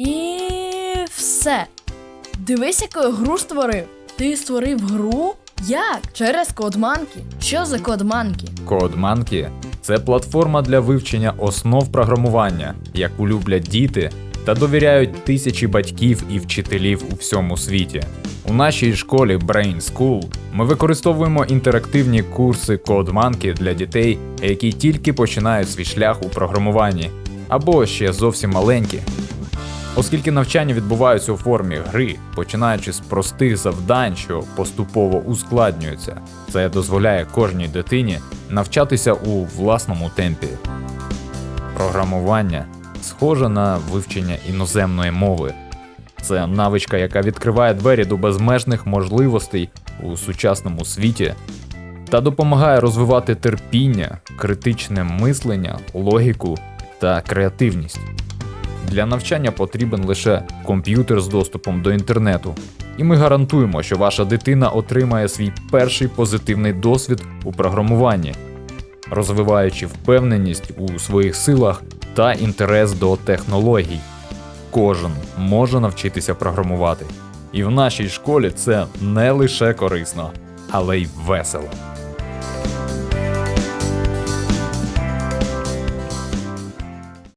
І все. Дивись, яку гру створив. Ти створив гру? Як? Через кодманки? Що за кодманки? CodeMonkey – це платформа для вивчення основ програмування, яку люблять діти та довіряють тисячі батьків і вчителів у всьому світі. У нашій школі Brain School ми використовуємо інтерактивні курси CodeMonkey для дітей, які тільки починають свій шлях у програмуванні, або ще зовсім маленькі. Оскільки навчання відбуваються у формі гри, починаючи з простих завдань, що поступово ускладнюються, це дозволяє кожній дитині навчатися у власному темпі. Програмування схоже на вивчення іноземної мови. Це навичка, яка відкриває двері до безмежних можливостей у сучасному світі та допомагає розвивати терпіння, критичне мислення, логіку та креативність. Для навчання потрібен лише комп'ютер з доступом до інтернету, і ми гарантуємо, що ваша дитина отримає свій перший позитивний досвід у програмуванні, розвиваючи впевненість у своїх силах та інтерес до технологій. Кожен може навчитися програмувати. І в нашій школі це не лише корисно, але й весело.